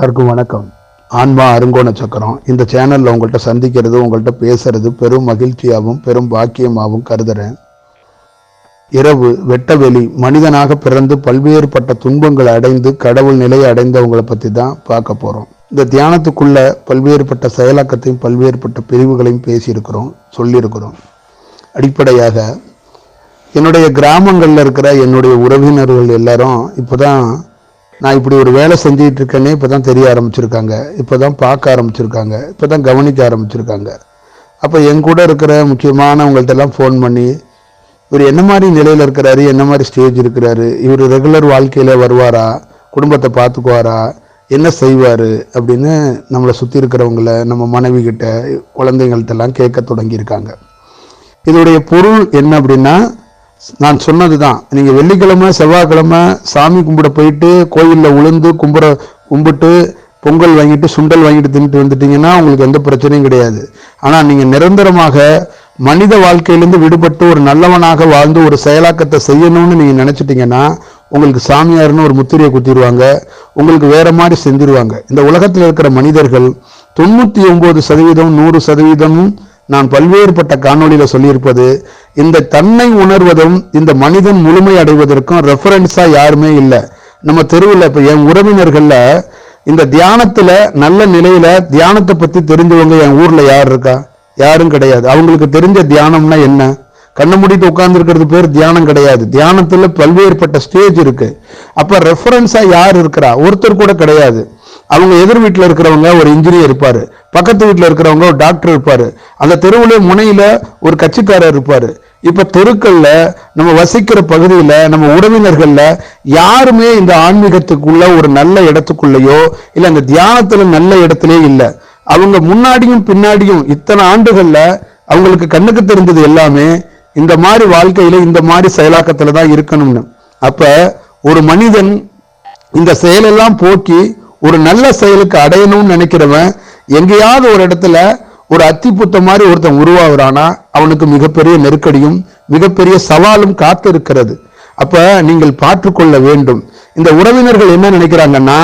எல்லாருக்கும் வணக்கம். ஆன்மா அருங்கோண சக்கரம். இந்த சேனலில் உங்கள்கிட்ட சந்திக்கிறது உங்கள்கிட்ட பேசுறது பெரும் மகிழ்ச்சியாகவும் பெரும் பாக்கியமாகவும் கருதுறேன். இரவு வெட்டவெளி மனிதனாக பிறந்து பல்வேறுபட்ட துன்பங்களை அடைந்து கடவுள் நிலையை அடைந்தவங்களை பற்றி தான் பார்க்க போகிறோம் இந்த தியானத்துக்குள்ள பல்வேறுபட்ட செயலாக்கத்தையும் பல்வேறுபட்ட பிரிவுகளையும் பேசியிருக்கிறோம் சொல்லியிருக்கிறோம். அடிப்படையாக என்னுடைய கிராமங்களில் இருக்கிற என்னுடைய உறவினர்கள் எல்லாரும் இப்போதான் நான் இப்படி ஒரு வேலை செஞ்சுட்டு இருக்கேனே இப்போதான் தெரிய ஆரம்பிச்சிருக்காங்க. இப்போ தான் பார்க்க ஆரம்பிச்சிருக்காங்க. இப்போ தான் கவனிக்க ஆரம்பிச்சிருக்காங்க. அப்போ என் கூட இருக்கிற முக்கியமானவங்கள்ட்டெல்லாம் ஃபோன் பண்ணி இவர் என்ன மாதிரி நிலையில் இருக்கிறாரு என்ன மாதிரி ஸ்டேஜ் இருக்கிறாரு இவர் ரெகுலர் வாழ்க்கையில் வருவாரா குடும்பத்தை பார்த்துக்குவாரா என்ன செய்வார் அப்படின்னு நம்மளை சுற்றி இருக்கிறவங்கள நம்ம மனைவி குழந்தைங்கள்ட்டெல்லாம் எல்லாம் கேட்க தொடங்கியிருக்காங்க. இதோடைய பொருள் என்ன அப்படின்னா நான் சொன்னது தான் நீங்கள் வெள்ளிக்கிழமை செவ்வாய்க்கிழமை சாமி கும்பிட போயிட்டு கோயிலில் உளுந்து கும்பிட கும்பிட்டு பொங்கல் வாங்கிட்டு சுண்டல் வாங்கிட்டு தின்ட்டு வந்துட்டீங்கன்னா உங்களுக்கு எந்த பிரச்சனையும் கிடையாது. ஆனால் நீங்கள் நிரந்தரமாக மனித வாழ்க்கையிலேருந்து விடுபட்டு ஒரு நல்லவனாக வாழ்ந்து ஒரு செயலாக்கத்தை செய்யணும்னு நீங்கள் நினச்சிட்டிங்கன்னா உங்களுக்கு சாமியார்னு ஒரு முத்திரையை குத்திடுவாங்க. உங்களுக்கு வேறு மாதிரி செஞ்சிருவாங்க. இந்த உலகத்தில் இருக்கிற மனிதர்கள் தொண்ணூற்றி ஒம்பது சதவீதம் நூறு சதவீதமும் நான் பல்வேறுபட்ட காணொளியில் சொல்லியிருப்பது இந்த தன்னை உணர்வதும் இந்த மனிதன் முழுமை அடைவதற்கும் ரெஃபரன்ஸா யாருமே இல்லை. நம்ம தெருவில் இப்போ என் உறவினர்களில் இந்த தியானத்தில் நல்ல நிலையில தியானத்தை பத்தி தெரிஞ்சவங்க என் ஊர்ல யார் இருக்கா? யாரும் கிடையாது. அவங்களுக்கு தெரிஞ்ச தியானம்னா என்ன? கண்ணை மூடிட்டு உட்கார்ந்துருக்கிறது பேர் தியானம் கிடையாது. தியானத்தில் பல்வேறுபட்ட ஸ்டேஜ் இருக்கு. அப்ப ரெஃபரன்ஸா யார் இருக்கிறா? ஒருத்தர் கூட கிடையாது. அவங்க எதிர் வீட்டில் இருக்கிறவங்க ஒரு இன்ஜினியர் இருப்பாரு. பக்கத்து வீட்டில் இருக்கிறவங்க ஒரு டாக்டர் இருப்பார். அந்த தெருவில் முனையில் ஒரு கட்சிக்காரர் இருப்பார். இப்போ தெருக்களில் நம்ம வசிக்கிற பகுதியில் நம்ம உறவினர்களில் யாருமே இந்த ஆன்மீகத்துக்குள்ள ஒரு நல்ல இடத்துக்குள்ளேயோ இல்லை அந்த தியானத்தில் நல்ல இடத்துலயே இல்லை. அவங்க முன்னாடியும் பின்னாடியும் இத்தனை ஆண்டுகளில் அவங்களுக்கு கண்ணுக்கு தெரிஞ்சது எல்லாமே இந்த மாதிரி வாழ்க்கையில் இந்த மாதிரி செயலாக்கத்தில் தான் இருக்கணும்னு. அப்போ ஒரு மனிதன் இந்த செயலெல்லாம் போக்கி ஒரு நல்ல செயலுக்கு அடையணும்னு நினைக்கிறவன் எங்கேயாவது ஒரு இடத்துல ஒரு அத்திப்புத்த மாதிரி ஒருத்தன் உருவாகிறானா அவனுக்கு மிகப்பெரிய நெருக்கடியும் மிகப்பெரிய சவாலும் காத்து இருக்கிறது அப்ப நீங்கள் பார்த்துக்கொள்ள வேண்டும். இந்த உறவினர்கள் என்ன நினைக்கிறாங்கன்னா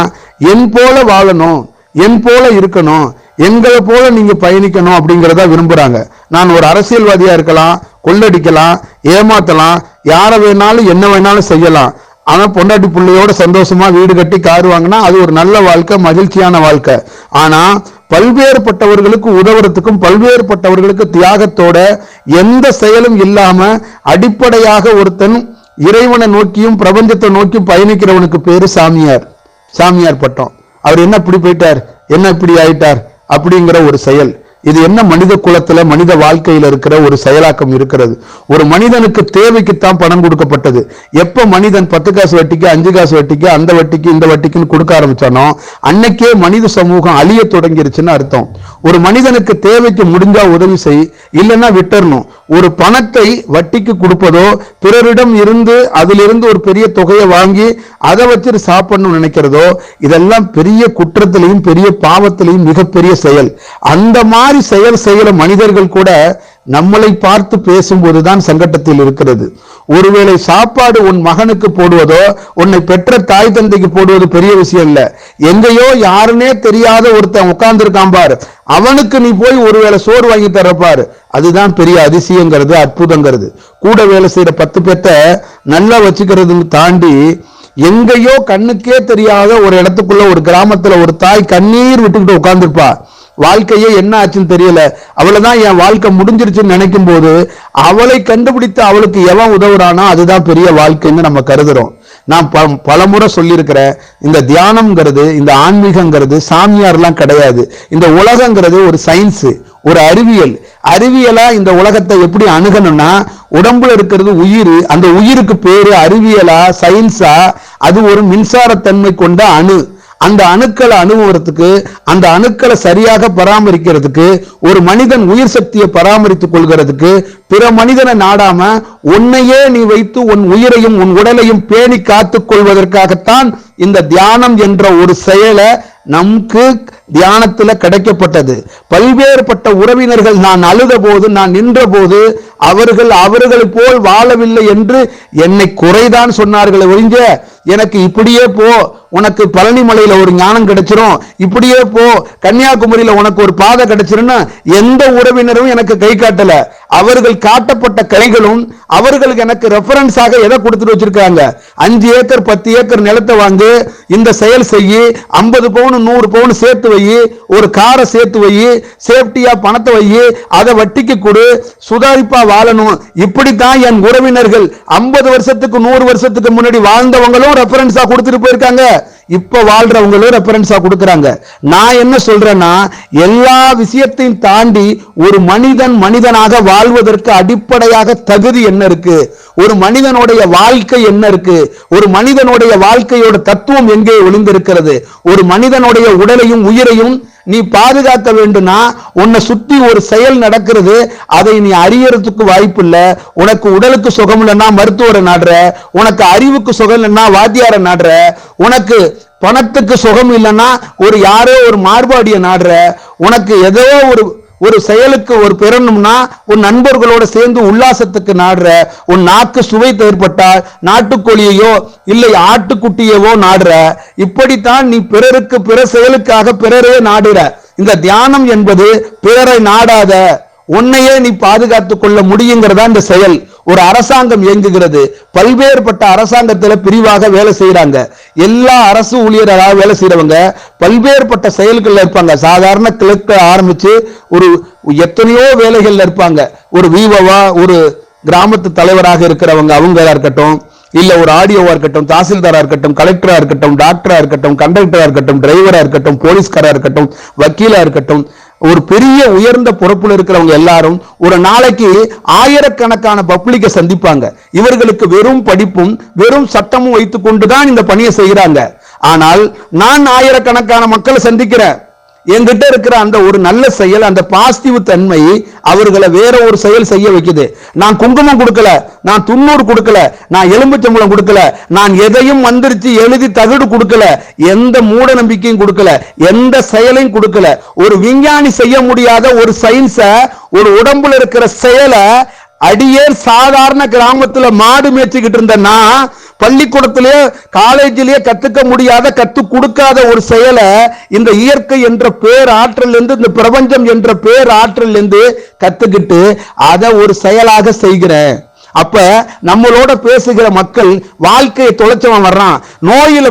என் போல வாழணும் என் போல இருக்கணும் எங்களை போல நீங்க பயணிக்கணும் அப்படிங்கிறத விரும்புறாங்க. நான் ஒரு அரசியல்வாதியா இருக்கலாம் கொள்ளடிக்கலாம் ஏமாத்தலாம் யாரை வேணாலும் என்ன வேணாலும் செய்யலாம். ஆனா பொண்டாட்டி பிள்ளையோட சந்தோஷமா வீடு கட்டி கார் வாங்கினா அது ஒரு நல்ல வாழ்க்கை மகிழ்ச்சியான வாழ்க்கை. ஆனா பல்வேறுபட்டவர்களுக்கு உதவுறதுக்கும் பல்வேறுபட்டவர்களுக்கு தியாகத்தோட எந்த செயலும் இல்லாம அடிப்படையாக ஒருத்தன் இறைவனை நோக்கியும் பிரபஞ்சத்தை நோக்கியும் பயணிக்கிறவனுக்கு பேரு சாமியார். சாமியார் பட்டம். அவர் என்ன இப்படி போயிட்டார்? என்ன இப்படி ஆயிட்டார்? அப்படிங்கிற ஒரு செயல். இது என்ன மனித குலத்துல மனித வாழ்க்கையில் இருக்கிற ஒரு செயலாக்கம் இருக்கிறது? ஒரு மனிதனுக்கு தேவைக்குத்தான் பணம் கொடுக்கப்பட்டது. எப்ப மனிதன் பத்து காசு வட்டிக்கு அஞ்சு காசு வட்டிக்கு அந்த வட்டிக்கு இந்த வட்டிக்குன்னு கொடுக்க ஆரம்பிச்சானோ அன்னைக்கே மனித சமூகம் அழிய தொடங்கிருச்சுன்னு அர்த்தம். ஒரு மனிதனுக்கு தேவைக்கு முடிஞ்சா உதவி செய் இல்லைன்னா விட்டுறணும். ஒரு பணத்தை வட்டிக்கு கொடுப்பதோ பிறரிடம் இருந்து அதிலிருந்து ஒரு பெரிய தொகையை வாங்கி அதை வச்சுட்டு சாப்பிடணும்னு நினைக்கிறதோ இதெல்லாம் பெரிய குற்றத்திலையும் பெரிய பாவத்திலையும் மிகப்பெரிய செயல். அந்த மாதிரி செயல் செய்கிற மனிதர்கள் கூட நம்மளை பார்த்து பேசும்போதுதான் சங்கட்டத்தில் இருக்கிறது. ஒருவேளை சாப்பாடு உன் மகனுக்கு போடுவதோ உன்னை பெற்ற தாய் தந்தைக்கு போடுவது பெரிய விஷயம் இல்ல. எங்கேயோ யாருன்னே தெரியாத ஒருத்தன் உட்கார்ந்துருக்கான் பாரு. அவனுக்கு நீ போய் ஒருவேளை சோறு வாங்கி தரப்பாரு. அதுதான் பெரிய அதிசயங்கிறது அற்புதங்கிறது. கூட வேலை செய்யற பத்து பேத்த நல்லா வச்சுக்கிறதுன்னு தாண்டி எங்கேயோ கண்ணுக்கே தெரியாத ஒரு இடத்துக்குள்ள ஒரு கிராமத்துல ஒரு தாய் கண்ணீர் விட்டுக்கிட்டு உட்கார்ந்துருப்பா. வாழ்க்கையே என்ன ஆச்சுன்னு தெரியல. அவளைதான் என் வாழ்க்கை முடிஞ்சிருச்சுன்னு நினைக்கும் போது அவளை கண்டுபிடித்து அவளுக்கு எவன் உதவுறானோ அதுதான் பெரிய வாழ்க்கைன்னு நம்ம கருதுறோம். நான் ப பலமுறை சொல்லியிருக்கிறேன் இந்த தியானம்ங்கிறது இந்த ஆன்மீகங்கிறது சாமியார்லாம் கிடையாது. இந்த உலகங்கிறது ஒரு சயின்ஸு ஒரு அறிவியல். அறிவியலா இந்த உலகத்தை எப்படி அணுகணும்னா உடம்புல இருக்கிறது உயிர் அந்த உயிருக்கு பேரு அறிவியலா சயின்ஸா அது ஒரு மின்சாரத்தன்மை கொண்ட அணு. அந்த அணுக்களை அணுகுறதுக்கு அந்த அணுக்களை சரியாக பராமரிக்கிறதுக்கு ஒரு மனிதன் உயிர் சக்தியை பராமரித்துக் கொள்கிறதுக்கு பிற மனிதனை நாடாம உன்னையே நீ வைத்து உன் உயிரையும் உன் உடலையும் பேணி காத்துக் கொள்வதற்காகத்தான் இந்த தியானம் என்ற ஒரு செயலை நமக்கு தியானத்துல கிடைக்கப்பட்டது. பல்வேறுபட்ட உறவினர்கள் நான் அழுத போது நான் நின்ற போது அவர்கள் அவர்களை போல் வாழவில்லை என்று என்னை குறைதான் சொன்னார்கள் ஒழிஞ்ச எனக்கு இப்படியே போ உனக்கு பழனிமலையில் ஒரு ஞானம் கிடைச்சிரும். இப்படியே போ. கன்னியாகுமரியில உனக்கு ஒரு பாதை கிடைச்சிரும்னு எந்த உறவினரும் எனக்கு கை காட்டல. அவர்கள் காட்டப்பட்ட கைகளும் அவர்களுக்கு எனக்கு ரெஃபரன்ஸாக எதை கொடுத்துட்டு வச்சிருக்காங்க? அஞ்சு ஏக்கர் பத்து ஏக்கர் நிலத்தை வாங்கி. இந்த செயல் செய்யி. ஐம்பது பவுன் நூறு பவுன் சேர்த்து வை. ஒரு காரை சேர்த்து வை. சேஃப்டியா பணத்தை வை. அதை வட்டிக்கு கொடு. சுதாரிப்பா வாழணும். இப்படித்தான் என் உறவினர்கள் ஐம்பது வருஷத்துக்கு நூறு வருஷத்துக்கு முன்னாடி வாழ்ந்தவங்களும் ரெஃபரன்ஸா கொடுத்துட்டு போயிருக்காங்க. இப்ப வாழ்றவங்களும் ரெஃபரன்ஸா கொடுக்குறாங்க. நான் என்ன சொல்றேன்னா எல்லா விஷயத்தையும் தாண்டி ஒரு மனிதன் மனிதனாக வாழ்வதற்கு அடிப்படையாக தகுதி என்ன இருக்கு? ஒரு மனிதனுடைய வாழ்க்கை என்ன இருக்கு? ஒரு மனிதனுடைய வாழ்க்கையோட தத்துவம் எங்கே ஒளிந்திருக்கிறது? ஒரு மனிதனுடைய உடலையும் உயிரையும் நீ பாதுகாக்க வேண்டும்னா உன்னை சுத்தி ஒரு செயல் நடக்கிறது அதை நீ அறியறதுக்கு வாய்ப்பு இல்லை உனக்கு உடலுக்கு சுகம் இல்லைன்னா மருத்துவரை நாடுற உனக்கு அறிவுக்கு சுகம் இல்லைன்னா வாத்தியாரை நாடுற உனக்கு பணத்துக்கு சுகம் இல்லைன்னா ஒரு யாரோ ஒரு மார்பாடியை நாடுற உனக்கு ஏதோ ஒரு ஒரு செயலுக்கு ஒரு பெறணும்னா உன் நண்பர்களோட சேர்ந்து உல்லாசத்துக்கு நாடுற உன் நாக்கு சுவை ஏற்பட்டால் நாட்டுக்கோழியையோ இல்லை ஆட்டுக்குட்டியவோ நாடுற. இப்படித்தான் நீ பிறருக்கு பிற செயலுக்காக பிறரே நாடுற. இந்த தியானம் என்பது பிறரை நாடாத உன்னையே நீ பாதுகாத்துக் கொள்ள முடியுங்கிறதா இந்த செயல். ஒரு அரசாங்கம் இயங்குகிறது. பல்வேறுபட்ட அரசாங்கத்தில் பிரிவாக வேலை செய்யறாங்க எல்லா அரசு ஊழியராக வேலை செய்யறவங்க பல்வேறுபட்ட செயல்களில் இருப்பாங்க. சாதாரண கிளர்க்க ஆரம்பிச்சு ஒரு எத்தனையோ வேலைகள்ல இருப்பாங்க. ஒரு வீவவா ஒரு கிராமத்து தலைவராக இருக்கிறவங்க அவங்களா இருக்கட்டும் இல்ல ஒரு ஆடியோவா இருக்கட்டும் தாசில்தாரா இருக்கட்டும் கலெக்டரா இருக்கட்டும் டாக்டரா இருக்கட்டும் கண்டக்டரா இருக்கட்டும் டிரைவரா இருக்கட்டும் போலீஸ்காரா இருக்கட்டும் வக்கீலா இருக்கட்டும் ஒரு பெரிய உயர்ந்த பொறுப்புல இருக்கிறவங்க எல்லாரும் ஒரு நாளைக்கு ஆயிரக்கணக்கான பப்ளிக்கை சந்திப்பாங்க. இவர்களுக்கு வெறும் படிப்பும் வெறும் சட்டமும் வைத்துக் கொண்டுதான் இந்த பணியை செய்யறாங்க ஆனால் நான் ஆயிரக்கணக்கான மக்களை சந்திக்கிறேன். என்கிட்ட இருக்கிற அந்த ஒரு நல்ல செயல் அந்த பாசிட்டிவ் தன்மை அவர்களை வேற ஒரு செயல் செய்ய வைக்குது. நான் குங்குமம் கொடுக்கல நான் துண்ணூறு கொடுக்கல நான் எலும்புச்சம்பளம் கொடுக்கல நான் எதையும் வந்துருச்சு எழுதி தகடு கொடுக்கல எந்த மூட நம்பிக்கையும் கொடுக்கல எந்த செயலையும் கொடுக்கல. ஒரு விஞ்ஞானி செய்ய முடியாத ஒரு சயின்ஸை ஒரு உடம்புல இருக்கிற செயலை அடியே சாதாரண கிராமத்துல மாடு மேய்ச்சிக்கிட்டு இருந்தேன்னா பள்ளிக்கூடத்திலேயே காலேஜிலேயே கத்துக்க முடியாத கத்து கொடுக்காத ஒரு செயலை இந்த இயற்கை என்ற பேர் ஆற்றல் இருந்து இந்த பிரபஞ்சம் என்ற பேர் ஆற்றல் இருந்து கத்துக்கிட்டு அதை ஒரு செயலாக செய்கிறேன். அப்ப நம்மளோட பேசுகிற மக்கள் வாழ்க்கையை தொலைச்சவன் வர்றான். நோயில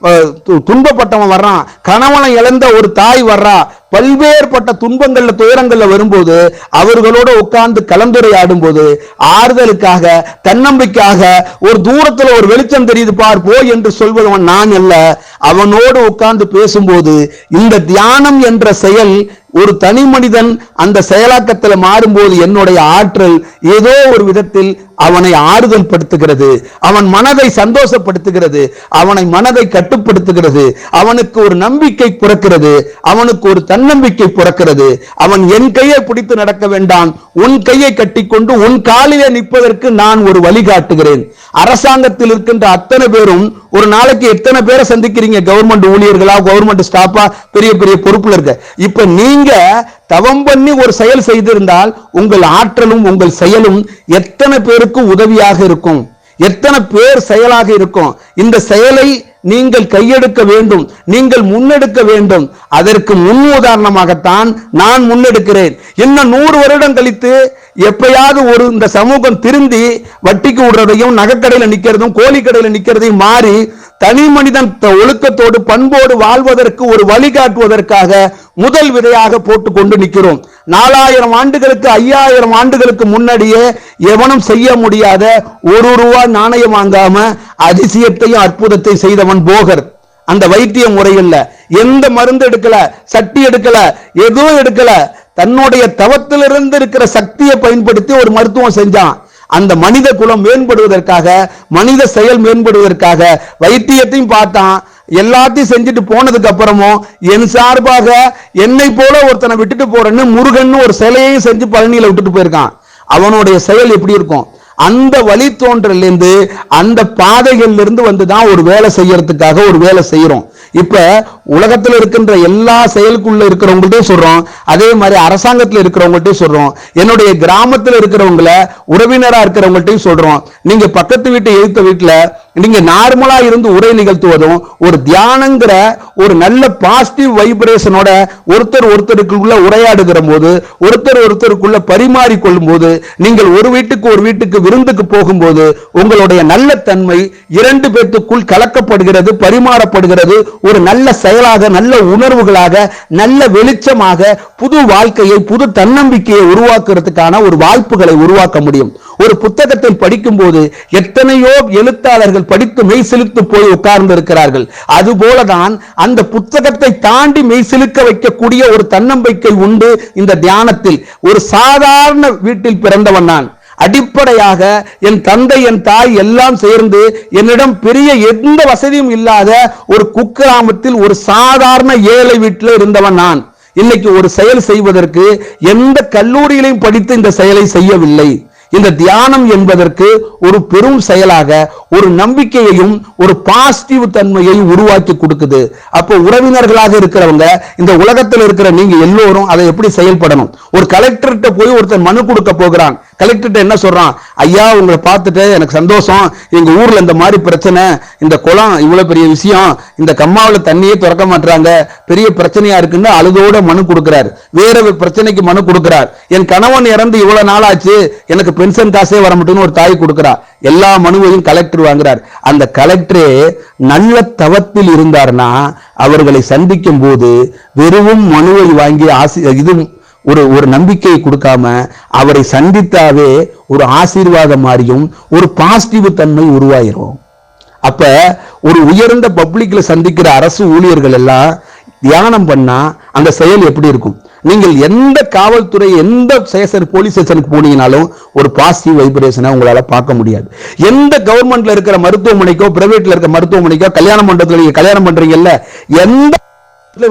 து- துன்பப்பட்டவன் வர்றான். கணவனை இழந்த ஒரு தாய் வர்றா. பல்வேறுபட்ட துன்பங்கள்ல துயரங்கள்ல வரும்போது அவர்களோட உட்கார்ந்து கலந்துரையாடும் போது ஆறுதலுக்காக தன்னம்பிக்காக ஒரு தூரத்துல ஒரு வெளிச்சம் தெரியுது பார் போ என்று சொல்வதவன் நான் அல்ல. அவனோடு உட்கார்ந்து பேசும்போது இந்த தியானம் என்ற செயல் ஒரு தனி மனிதன் அந்த செயலாக்கத்துல மாறும்போது என்னுடைய ஆற்றல் ஏதோ ஒரு விதத்தில் அவனை ஆறுதல் படுத்துகிறது. அவன் மனதை சந்தோஷப்படுத்துகிறது. அவனை மனதை கட்டுப்படுத்துகிறது. அவனுக்கு ஒரு நம்பிக்கை பிறக்கிறது. அவனுக்கு ஒரு தன்னம்பிக்கை பிறக்கிறது. அவன் என் கையை பிடித்து நடக்க வேண்டாம். உன் கையை கட்டிக்கொண்டு உன் காலிலே நிற்பதற்கு நான் ஒரு வழிகாட்டுகிறேன் அரசாங்கத்தில் இருக்கின்ற அத்தனை பேரும் ஒரு நாளைக்கு எத்தனை பேரை சந்திக்கிறீங்க? கவர்மெண்ட் ஊழியர்களா கவர்மெண்ட் ஸ்டாஃபா பெரிய பெரிய பொறுப்புல இருக்க. இப்ப நீங்க தவம் பண்ணி ஒரு செயல் செய்திருந்தால் உங்கள் ஆற்றலும் உங்கள் செயலும் எத்தனை பேருக்கு உதவியாக இருக்கும்? எத்தனை பேர் செயலாக இருக்கும்? இந்த செயலை நீங்கள் கையெடுக்க வேண்டும். நீங்கள் முன்னெடுக்க வேண்டும். அதற்கு முன் உதாரணமாகத்தான் நான் முன்னெடுக்கிறேன். இன்னும் நூறு வருடம் கழித்து எப்பயாவது ஒரு இந்த சமூகம் திருந்தி வட்டிக்கு விடுறதையும் நகைக்கடையில நிக்கிறதும் கோழிக்கடையில் நிக்கிறதையும் மாறி தனி மனிதன் ஒழுக்கத்தோடு பண்போடு வாழ்வதற்கு ஒரு வழிகாட்டுவதற்காக முதல் விதையாக போட்டு கொண்டு நிற்கிறோம் நாலாயிரம் ஆண்டுகளுக்கு ஐயாயிரம் ஆண்டுகளுக்கு முன்னாடியே எவனும் செய்ய முடியாத ஒரு ரூபா நாணயம் வாங்காம அதிசயத்தையும் அற்புதத்தை செய்தவன் போகர். அந்த வைத்திய முறையில் எந்த மருந்து எடுக்கல சட்டி எடுக்கல எதுவும் எடுக்கல. தன்னுடைய தவத்திலிருந்து இருக்கிற சக்தியை பயன்படுத்தி ஒரு மருத்துவம் செஞ்சான். அந்த மனித குலம் மேம்படுவதற்காக மனித செயல் மேம்படுவதற்காக வைத்தியத்தையும் பார்த்தான். எல்லாத்தையும் செஞ்சுட்டு போனதுக்கு அப்புறமும் என் சார்பாக என்னை போல ஒருத்தனை விட்டுட்டு போறேன்னு முருகன் ஒரு சிலையையும் செஞ்சு பழனியில விட்டுட்டு போயிருக்கான். அவனுடைய செயல் எப்படி இருக்கும்? அந்த வழித்தோன்றல்ல இருந்து அந்த பாதைகள்ல இருந்து வந்து தான் ஒரு வேலை செய்யறதுக்காக ஒரு வேலை செய்யறோம். இப்போ உலகத்தில் இருக்கின்ற எல்லா செயலுக்குள்ள இருக்கிறவங்கள்ட்டையும் சொல்கிறோம் அதே மாதிரி அரசாங்கத்தில் இருக்கிறவங்கள்ட்டையும் சொல்கிறோம் என்னுடைய கிராமத்தில் இருக்கிறவங்கள உறவினராக இருக்கிறவங்கள்ட்டையும் சொல்கிறோம் நீங்கள் பக்கத்து வீட்டு எழுத்த வீட்டில் நீங்க நார்மலா இருந்து உரை நிகழ்த்துவதும் ஒரு தியானங்கிற ஒரு நல்ல பாசிட்டிவ் வைப்ரேஷனோட ஒருத்தர் ஒருத்தருக்குள்ள உரையாடுகிற போது ஒருத்தர் ஒருத்தருக்குள்ள பரிமாறிக்கொள்ளும் போது நீங்கள் ஒரு வீட்டுக்கு ஒரு வீட்டுக்கு விருந்துக்கு போகும்போது உங்களுடைய நல்ல தன்மை இரண்டு பேர்த்துக்குள் கலக்கப்படுகிறது பரிமாறப்படுகிறது. ஒரு நல்ல செயலாக நல்ல உணர்வுகளாக நல்ல வெளிச்சமாக புது வாழ்க்கையை புது தன்னம்பிக்கையை உருவாக்குறதுக்கான ஒரு வாய்ப்புகளை உருவாக்க முடியும். ஒரு புத்தகத்தை படிக்கும்போது எத்தனையோ எழுத்தாளர்கள் படித்து மெய் செலுத்து போய் உட்கார்ந்து இருக்கிறார்கள் அதுபோலதான் அந்த புத்தகத்தை தாண்டி மெய் செலுக்க வைக்கக்கூடிய ஒரு தன்னம்பிக்கை உண்டு இந்த தியானத்தில். ஒரு சாதாரண வீட்டில் பிறந்தவன் நான். அடிப்படையாக என் தந்தை என் தாய் எல்லாம் சேர்ந்து என்னிடம் பெரிய எந்த வசதியும் இல்லாத ஒரு குக்கிராமத்தில் ஒரு சாதாரண ஏழை வீட்டில் இருந்தவன் நான். இன்னைக்கு ஒரு செயல் செய்வதற்கு எந்த கல்லூரியிலையும் படித்து இந்த செயலை செய்யவில்லை. இந்த தியானம் என்பதற்கு ஒரு பெரும் செயலாக ஒரு நம்பிக்கையையும் ஒரு பாசிட்டிவ் தன்மையை உருவாக்கி கொடுக்குது. அப்போ உறவினர்களாக இருக்கிறவங்க இந்த உலகத்தில் இருக்கிற நீங்க எல்லோரும் அதை எப்படி செயல்படணும்? ஒரு கலெக்டர்கிட்ட போய் ஒருத்தர் மனு கொடுக்க போகிறான். கலெக்டர்கிட்ட என்ன சொல்றான்? ஐயா உங்களை பார்த்துட்டு எனக்கு சந்தோஷம். எங்க ஊர்ல இந்த மாதிரி பிரச்சனை இந்த குளம் இவ்வளவு பெரிய விஷயம் இந்த கம்மாவில் தண்ணியே திறக்க மாட்டாங்க பெரிய பிரச்சனையா இருக்குன்னு அழுதோட மனு கொடுக்கிறார். வேற ஒரு பிரச்சனைக்கு மனு கொடுக்கிறார். என் கணவன் இறந்து இவ்வளவு நாள் ஆச்சு எனக்கு பென்ஷன் காசே வர மாட்டேன்னு ஒரு தாய் கொடுக்கிறா. எல்லா மனுவையும் கலெக்டர் வாங்குறார். அந்த கலெக்டரே நல்ல தவத்தில் இருந்தார்னா அவர்களை சந்திக்கும் போது வெறும் மனுவை வாங்கி ஆசி இது ஒரு ஒரு நம்பிக்கையை கொடுக்காம அவரை சந்தித்தாவே ஒரு ஆசீர்வாதம் மாறியும் ஒரு பாசிட்டிவ் தன்மை உருவாயிரும். அப்ப ஒரு உயர்ந்த பப்ளிக்ல சந்திக்கிற அரசு ஊழியர்கள் எல்லாம் தியானம் பண்ணா அந்த செயல் எப்படி இருக்கும்? நீங்கள் எந்த காவல்துறை எந்த ஸ்டேஷன் போலீஸ் ஸ்டேஷனுக்கு போனீங்கனாலும் ஒரு பாசிட்டிவ் வைப்ரேஷனை உங்களால் பார்க்க முடியாது. எந்த கவர்மெண்ட்ல இருக்கிற மருத்துவமனைக்கோ பிரைவேட்ல இருக்க மருத்துவமனைக்கோ கல்யாண மண்டபத்தில் நீங்க கல்யாணம் பண்றீங்கல்ல எந்த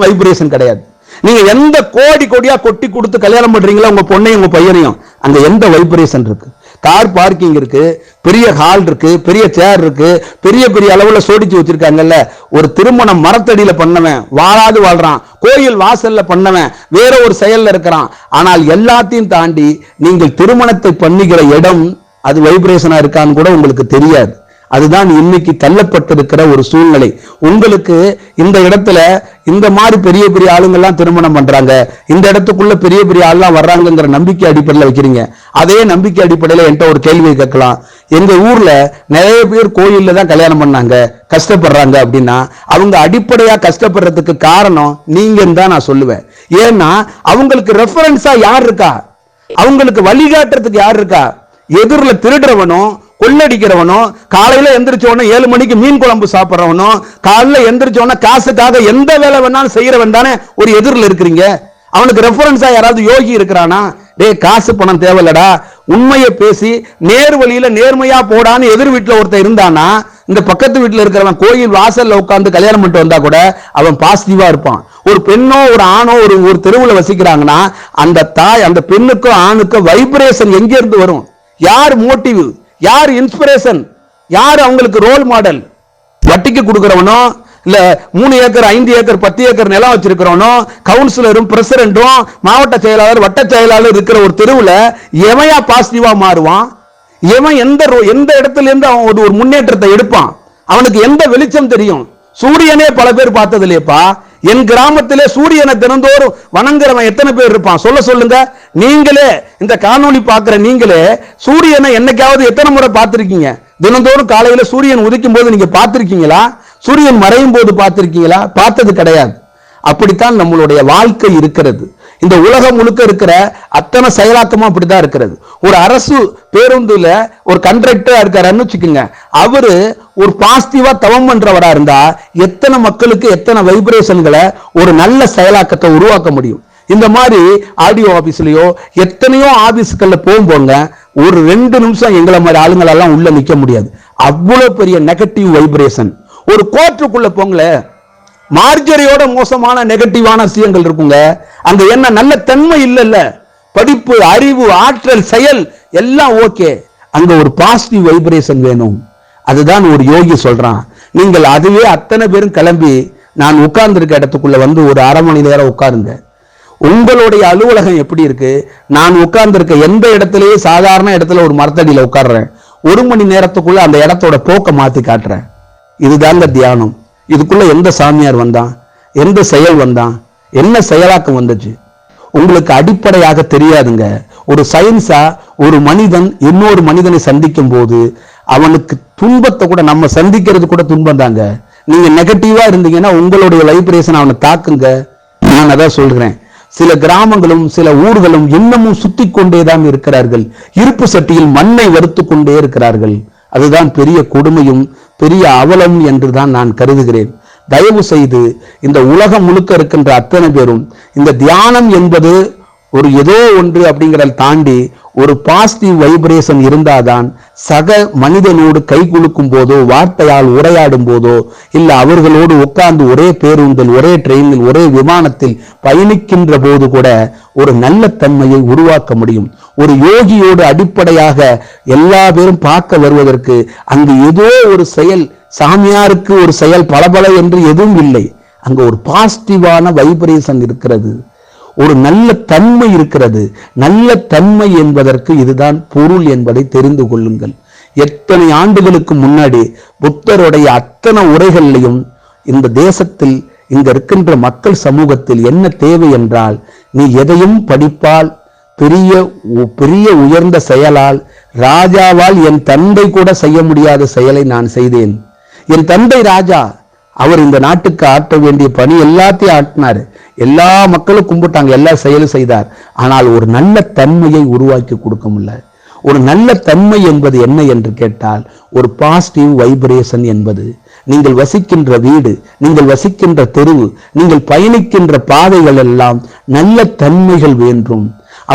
வைப்ரேஷன் கிடையாது. நீங்க எந்த கோடி கோடியா கொட்டி கொடுத்து கல்யாணம் பண்ணுறீங்களோ உங்க பொண்ணையும் உங்க பையனையும் அங்க எந்த வைப்ரேஷன் இருக்கு? கார் பார்க்கிங் இருக்கு பெரிய ஹால் இருக்கு பெரிய சேர் இருக்கு பெரிய பெரிய அளவுல சோடிச்சு வச்சிருக்காங்கல்ல. ஒரு திருமணம் மரத்தடியில பண்ணவன் வாழாது வாழ்றான். கோயில் வாசல்ல பண்ணவன் வேற ஒரு செயல்ல இருக்கிறான். ஆனால் எல்லாத்தையும் தாண்டி நீங்கள் திருமணத்தை பண்ணுகிற இடம் அது வைப்ரேஷனா இருக்கான்னு கூட உங்களுக்கு தெரியாது. அதுதான் இன்னைக்கு தள்ளப்பட்டிருக்கிற ஒரு சூழ்நிலை. உங்களுக்கு இந்த இடத்துல இந்த மாதிரி பெரிய பெரிய ஆளுங்கள்லாம் திருமணம் பண்றாங்க. இந்த இடத்துக்குள்ள பெரிய பெரிய ஆள்லாம் வர்றாங்கங்கிற நம்பிக்கை அடிப்படையில் வைக்கிறீங்க. அதே நம்பிக்கை அடிப்படையில் என்கிட்ட ஒரு கேள்வியை கேட்கலாம். எங்க ஊர்ல நிறைய பேர் கோயில்ல தான் கல்யாணம் பண்ணாங்க கஷ்டப்படுறாங்க அப்படின்னா அவங்க அடிப்படையா கஷ்டப்படுறதுக்கு காரணம் நீங்கன்னு தான் நான் சொல்லுவேன். ஏன்னா அவங்களுக்கு ரெஃபரன்ஸா யார் இருக்கா? அவங்களுக்கு வழிகாட்டுறதுக்கு யார் இருக்கா? எதிரில் திருடுறவனும் கொள்ளடிக்கிறவனும் காலையில எந்திரிச்சோடனே ஏழு மணிக்கு மீன் குழம்பு சாப்பிட்றவனும் காலையில எந்திரிச்சோடனே காசுக்காக எந்த வேலை வேணாலும் செய்யறவன் தானே ஒரு எதிரில் இருக்கிறீங்க. அவனுக்கு ரெஃபரன்ஸா யாராவது யோகி இருக்கிறானா? டேய் காசு பணம் தேவையில்லடா. உண்மையை பேசி நேர் வழியில நேர்மையா போடான்னு எதிர் வீட்டில் ஒருத்தர் இருந்தானா? இந்த பக்கத்து வீட்டில் இருக்கிறவன் கோயில் வாசல்ல உட்காந்து கல்யாணம் பண்ணிட்டு வந்தா கூட அவன் பாசிட்டிவா இருப்பான். ஒரு பெண்ணோ ஒரு ஆணோ ஒரு ஒரு தெருவில் வசிக்கிறாங்கன்னா அந்த தாய் அந்த பெண்ணுக்கும் ஆணுக்கும் வைப்ரேஷன் எங்க இருந்து வரும்? யார் மோட்டிவ் யார் இன்ஸ்பிரேஷன் யார் அவங்களுக்கு ரோல் மாடல் வட்டிக்கு கொடுக்குறவனோ இல்லை மூணு ஏக்கர் ஐந்து ஏக்கர் பத்து ஏக்கர் நிலம் வச்சிருக்கிறவனோ கவுன்சிலரும் பிரசிடென்ட்டும் மாவட்ட செயலாளர் வட்ட செயலாளர் இருக்கிற ஒரு தெருவில் எவையா பாசிட்டிவாக மாறுவான்? எவன் எந்த ரோ- எந்த இடத்துல இருந்து அவன் ஒரு ஒரு முன்னேற்றத்தை எடுப்பான்? அவனுக்கு எந்த வெளிச்சம் தெரியும்? சூரியனே பல பேர் பார்த்தது இல்லையப்பா என் கிராமத்திலே சூரியனை தினந்தோறும் வணங்குறவன் எத்தனை பேர் இருப்பான்? சொல்ல சொல்லுங்க. நீங்களே இந்த காணொளி பார்க்குற நீங்களே சூரியனை என்னைக்காவது எத்தனை முறை பார்த்துருக்கீங்க? தினந்தோறும் காலையில சூரியன் உதிக்கும் போது நீங்க பார்த்துருக்கீங்களா? சூரியன் மறையும் போது பார்த்திருக்கீங்களா? பார்த்தது கிடையாது. அப்படித்தான் நம்மளுடைய வாழ்க்கை இருக்கிறது. இந்த உலகம் முழுக்க இருக்கிற அத்தனை செயலாக்கமும் அப்படிதான் இருக்கிறது. ஒரு அரசு பேருந்துல ஒரு கண்டக்டரா இருக்காருன்னு வச்சுக்கோங்க. அவரு ஒரு பாசிட்டிவா தவம் பண்றவரா இருந்தா எத்தனை மக்களுக்கு எத்தனை வைப்ரேஷன்களை ஒரு நல்ல செயலாக்கத்தை உருவாக்க முடியும். இந்த மாதிரி ஆடியோ ஆபீஸ்லயோ எத்தனையோ ஆபீஸ்கள்ல போகும்போங்க ஒரு ரெண்டு நிமிஷம் எங்களை மாதிரி ஆளுங்களெல்லாம் உள்ள நிக்க முடியாது. அவ்வளவு பெரிய நெகட்டிவ் வைப்ரேஷன் ஒரு கோர்ட்டுக்குள்ள போங்களேன். மார்ஜரியோட மோசமான நெகட்டிவான விஷயங்கள் இருக்குங்க. அங்க என்ன நல்ல தன்மை இல்லைல்ல. படிப்பு அறிவு ஆற்றல் செயல் எல்லாம் ஓகே. அங்க ஒரு பாசிட்டிவ் வைப்ரேஷன் வேணும். அதுதான் ஒரு யோகி சொல்றான். நீங்கள் அதுவே அத்தனை பேரும் கிளம்பி நான் உட்கார்ந்துருக்க இடத்துக்குள்ள வந்து ஒரு அரை மணி நேரம் உட்காருங்க. உங்களுடைய அலுவலகம் எப்படி இருக்கு? நான் உட்கார்ந்துருக்க எந்த இடத்துலயே சாதாரண இடத்துல ஒரு மரத்தடியில உட்காடுறேன் ஒரு மணி நேரத்துக்குள்ள அந்த இடத்தோட போக்க மாத்தி காட்டுறேன். இதுதாங்க தியானம். இதுக்குள்ள எந்த சாமியார் வந்தான்? எந்த செயல் வந்தான்? என்ன செயலாக்கம் வந்துச்சு? உங்களுக்கு அடிப்படையாக தெரியாதுங்க. ஒரு சயின்ஸா ஒரு மனிதன் இன்னொரு மனிதனை சந்திக்கும் போது அவனுக்கு துன்பத்தை கூட நம்ம சந்திக்கிறது கூட துன்பம் தாங்க நீங்க நெகட்டிவா இருந்தீங்கன்னா உங்களுடைய வைப்ரேஷன் அவனை தாக்குங்க. நான் அதான் சொல்றேன். சில கிராமங்களும் சில ஊர்களும் இன்னமும் சுத்தி கொண்டேதான் இருக்கிறார்கள். இருப்பு சட்டியில் மண்ணை வறுத்து கொண்டே இருக்கிறார்கள். அதுதான் பெரிய கொடுமையும் பெரிய அவலம் என்றுதான் நான் கருதுகிறேன். தயவு செய்து இந்த உலகம் முழுக்க இருக்கின்ற அத்தனை பேரும் இந்த தியானம் என்பது ஒரு ஏதோ ஒன்று அப்படிங்கிறத தாண்டி ஒரு பாசிட்டிவ் வைப்ரேஷன் இருந்தாதான் சக மனிதனோடு கை குலுக்கும் போதோ வார்த்தையால் உரையாடும் போதோ இல்லை அவர்களோடு உட்கார்ந்து ஒரே பேருந்தில் ஒரே ட்ரெயினில் ஒரே விமானத்தில் பயணிக்கின்ற போது கூட ஒரு நல்ல தன்மையை உருவாக்க முடியும். ஒரு யோகியோடு அடிப்படையாக எல்லா பேரும் பார்க்க வருவதற்கு அங்கு ஏதோ ஒரு செயல் சாமியாருக்கு ஒரு செயல் பளபள என்று எதுவும் இல்லை. அங்க ஒரு பாசிட்டிவான வைப்ரேஷன் இருக்கிறது. ஒரு நல்ல தன்மை இருக்கிறது. நல்ல தன்மை என்பதற்கு இதுதான் பொருள் என்பதை தெரிந்து கொள்ளுங்கள். எத்தனை ஆண்டுகளுக்கு முன்னாடி புத்தருடைய அத்தனை உரைகள்லையும் இந்த தேசத்தில் இங்க இருக்கின்ற மக்கள் சமூகத்தில் என்ன தேவை என்றால் நீ எதையும் படிப்பால் பெரிய உ- பெரிய உயர்ந்த செயலால் ராஜாவால் என் தந்தை கூட செய்ய முடியாத செயலை நான் செய்தேன். என் தந்தை ராஜா அவர் இந்த நாட்டுக்கு ஆற்ற வேண்டிய பணி எல்லாத்தையும் ஆட்டினார். எல்லா மக்களும் கும்பிட்டாங்க எல்லா செயலும் செய்தார். ஆனால் ஒரு நல்ல தன்மையை உருவாக்கி கொடுக்க முடியல. ஒரு நல்ல தன்மை என்பது என்ன என்று கேட்டால் ஒரு பாசிட்டிவ் வைப்ரேஷன் என்பது. நீங்கள் வசிக்கின்ற வீடு நீங்கள் வசிக்கின்ற தெருவு நீங்கள் பயணிக்கின்ற பாதைகள் எல்லாம் நல்ல தன்மைகள் வேண்டும்.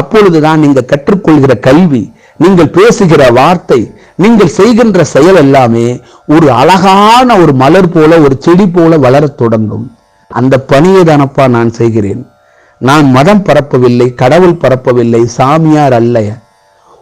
அப்பொழுதுதான் நீங்கள் கற்றுக்கொள்கிற கல்வி நீங்கள் பேசுகிற வார்த்தை நீங்கள் செய்கின்ற செயல் எல்லாமே ஒரு அழகான ஒரு மலர் போல ஒரு செடி போல வளரத் தொடங்கும். அந்த பணியை தானப்பா நான் செய்கிறேன். நான் மதம் பரப்பவில்லை கடவுள் பரப்பவில்லை சாமியார் அல்ல.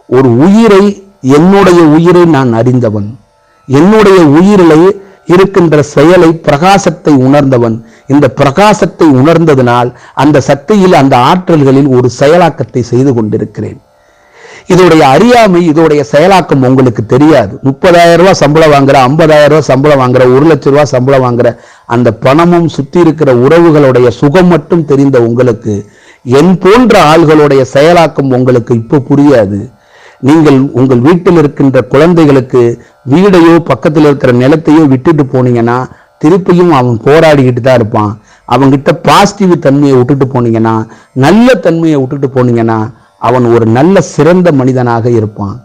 ஒரு உயிரை என்னுடைய உயிரை நான் அறிந்தவன். என்னுடைய உயிரிலே இருக்கின்ற செயலை பிரகாசத்தை உணர்ந்தவன். இந்த பிரகாசத்தை உணர்ந்ததனால் அந்த சக்தியில் அந்த ஆற்றல்களில் ஒரு செயலாக்கத்தை செய்து கொண்டிருக்கிறேன். இதோடைய அறியாமை இதோடைய செயலாக்கம் உங்களுக்கு தெரியாது. முப்பதாயிரம் ரூபாய் சம்பளம் வாங்குற ஐம்பதாயிரம் ரூபாய் சம்பளம் வாங்குற ஒரு லட்ச ரூபாய் சம்பளம் வாங்குற அந்த பணமும் சுற்றி இருக்கிற உறவுகளுடைய சுகம் மட்டும் தெரிந்த உங்களுக்கு என் போன்ற ஆள்களுடைய செயலாக்கம் உங்களுக்கு இப்போ புரியாது. நீங்கள் உங்கள் வீட்டில் இருக்கின்ற குழந்தைகளுக்கு வீடையோ பக்கத்தில் இருக்கிற நிலத்தையோ விட்டுட்டு போனீங்கன்னா திருப்பியும் அவன் போராடிக்கிட்டு தான் இருப்பான். அவங்கிட்ட பாசிட்டிவ் தன்மையை விட்டுட்டு போனீங்கன்னா நல்ல தன்மையை விட்டுட்டு போனீங்கன்னா அவன் ஒரு நல்ல சிறந்த மனிதனாக இருப்பான்.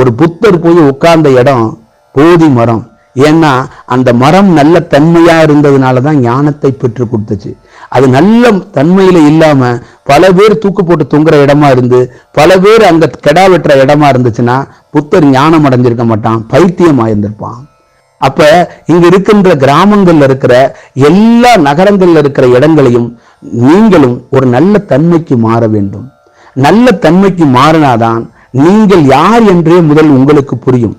ஒரு புத்தர் போய் உட்கார்ந்த இடம் போதி மரம். ஏன்னா அந்த மரம் நல்ல தன்மையாக இருந்ததுனால தான் ஞானத்தை பெற்று கொடுத்துச்சு. அது நல்ல தன்மையில் இல்லாமல் பல பேர் தூக்கு போட்டு தொங்குற இடமா இருந்து பல பேர் அங்கே கெடா வெட்டுற இடமா இருந்துச்சுன்னா புத்தர் ஞானம் அடைஞ்சிருக்க மாட்டான் பைத்தியம் ஆயிருந்திருப்பான். அப்போ இங்கே இருக்கின்ற கிராமங்களில் இருக்கிற எல்லா நகரங்களில் இருக்கிற இடங்களையும் நீங்களும் ஒரு நல்ல தன்மைக்கு மாற வேண்டும். நல்ல தன்மைக்கு மாறினாதான் நீங்கள் யார் என்றே முதல் உங்களுக்கு புரியும்.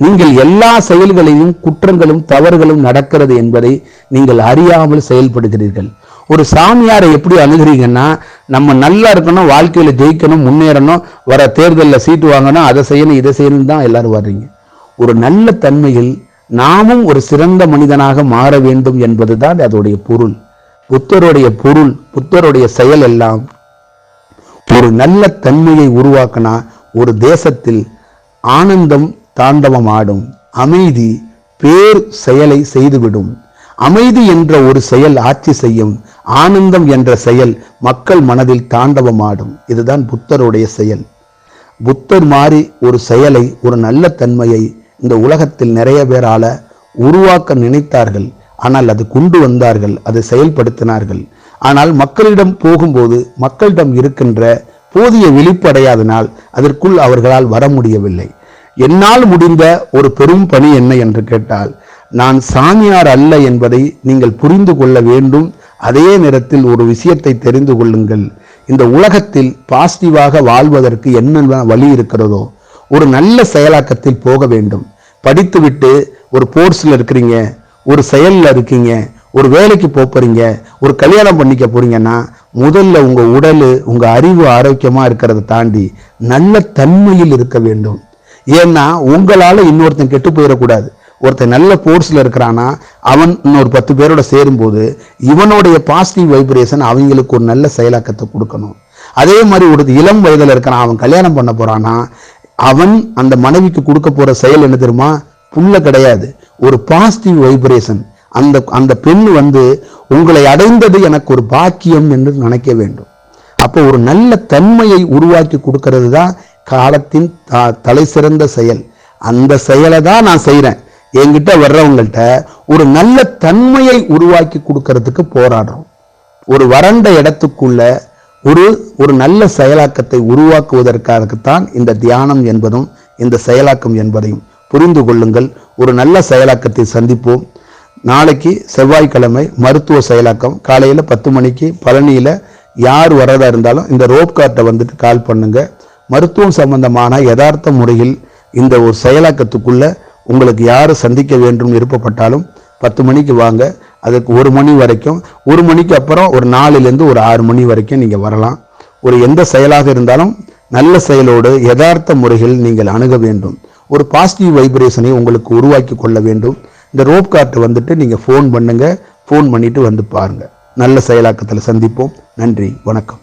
நீங்கள் எல்லா செயல்களையும் குற்றங்களும் தவறுகளும் நடக்கிறது என்பதை நீங்கள் அறியாமல் செயல்படுகிறீர்கள். ஒரு சாமியாரை எப்படி அணுகிறீங்கன்னா நம்ம நல்லா இருக்கணும் வாழ்க்கையில் ஜெயிக்கணும் முன்னேறணும் வர தேர்தலில் சீட்டு வாங்கணும் அதை செய்யணும் இதை செய்யணும் தான் எல்லாரும் வர்றீங்க. ஒரு நல்ல தன்மையில் நாமும் ஒரு சிறந்த மனிதனாக மாற வேண்டும் என்பதுதான் அதோடைய பொருள். புத்தருடைய பொருள் புத்தருடைய செயல் எல்லாம் ஒரு நல்ல தன்மையை உருவாக்கினா ஒரு தேசத்தில் ஆனந்தம் தாண்டவம் ஆடும் அமைதி பேர் செயலை செய்துவிடும். அமைதி என்ற ஒரு செயல் ஆட்சி செய்யும். ஆனந்தம் என்ற செயல் மக்கள் மனதில் தாண்டவமாடும். இதுதான் புத்தருடைய செயல். புத்தர் மாதிரி ஒரு செயலை ஒரு நல்ல தன்மையை இந்த உலகத்தில் நிறைய பேரால உருவாக்க நினைத்தார்கள். ஆனால் அது கொண்டு வந்தார்கள் அதை செயல்படுத்தினார்கள். ஆனால் மக்களிடம் போகும்போது மக்களிடம் இருக்கின்ற போதிய வெளிப்படையாதனால் அதற்குள் அவர்களால் வர முடியவில்லை. என்னால் முடிந்த ஒரு பெரும் பணி என்ன என்று கேட்டால் நான் சாமியார் அல்ல என்பதை நீங்கள் புரிந்து கொள்ள வேண்டும். அதே நேரத்தில் ஒரு விஷயத்தை தெரிந்து கொள்ளுங்கள். இந்த உலகத்தில் பாசிட்டிவாக வாழ்வதற்கு என்னென்ன வழி இருக்கிறதோ ஒரு நல்ல செயலாக்கத்தில் போக வேண்டும். படித்துவிட்டு ஒரு போர்ஸில் இருக்கிறீங்க ஒரு செயலில் இருக்கீங்க ஒரு வேலைக்கு போகிறீங்க ஒரு கல்யாணம் பண்ணிக்க போறீங்கன்னா முதல்ல உங்கள் உடல் உங்கள் அறிவு ஆரோக்கியமாக இருக்கிறத தாண்டி நல்ல தன்மையில் இருக்க வேண்டும். ஏன்னா உங்களால் இன்னொருத்தன் கெட்டு போயிடக்கூடாது. ஒருத்தன் நல்ல கோர்ஸில் இருக்கிறானா அவன் இன்னொரு பத்து பேரோட சேரும்போது இவனுடைய பாசிட்டிவ் வைப்ரேஷன் அவங்களுக்கு ஒரு நல்ல செயலாக்கத்தை கொடுக்கணும். அதே மாதிரி ஒரு இளம் வயதில் இருக்கிறான் அவன் கல்யாணம் பண்ண போகிறான்னா அவன் அந்த மனைவிக்கு கொடுக்க போகிற செயல் என்ன தெரியுமா? புல்ல கிடையாது. ஒரு பாசிட்டிவ் வைப்ரேஷன் அந்த அந்த பெண் வந்து உங்களை அடைந்தது எனக்கு ஒரு பாக்கியம் என்று நினைக்க வேண்டும். அப்போ ஒரு நல்ல தன்மையை உருவாக்கி கொடுக்கறது தான் காலத்தின் த- தலை சிறந்த செயல். அந்த செயலை தான் நான் செய்கிறேன் என்கிட்ட வர்றவங்கள்ட்ட ஒரு நல்ல தன்மையை உருவாக்கி கொடுக்கறதுக்கு போராடுறோம். ஒரு வறண்ட இடத்துக்குள்ள ஒரு ஒரு நல்ல செயலாக்கத்தை உருவாக்குவதற்காகத்தான் இந்த தியானம் என்பதும் இந்த செயலாக்கம் என்பதையும் புரிந்து கொள்ளுங்கள். ஒரு நல்ல செயலாக்கத்தை சந்திப்போம். நாளைக்கு செவ்வாய்க்கிழமை மருத்துவ செயலாக்கம். காலையில் பத்து மணிக்கு பழனியில் யார் வர்றதா இருந்தாலும் இந்த ரோப் கார்ட்டை வந்துட்டு கால் பண்ணுங்க. மருத்துவம் சம்பந்தமான யதார்த்த முறையில் இந்த ஒரு செயலாக்கத்துக்குள்ளே உங்களுக்கு யார் சந்திக்க வேண்டும் விருப்பப்பட்டாலும் பத்து மணிக்கு வாங்க. அதுக்கு ஒரு மணி வரைக்கும். ஒரு மணிக்கு அப்புறம் ஒரு நாலுலேருந்து ஒரு ஆறு மணி வரைக்கும் நீங்கள் வரலாம். ஒரு எந்த செயலாக இருந்தாலும் நல்ல செயலோடு யதார்த்த முறையில் நீங்கள் அணுக வேண்டும். ஒரு பாசிட்டிவ் வைப்ரேஷனை உங்களுக்கு உருவாக்கி கொள்ள வேண்டும். இந்த ரோப் கார்ட்டை வந்துட்டு நீங்கள் ஃபோன் பண்ணுங்கள் ஃபோன் பண்ணிவிட்டு வந்து பாருங்கள் நல்ல செயலாக்கத்தில் சந்திப்போம். நன்றி. வணக்கம்.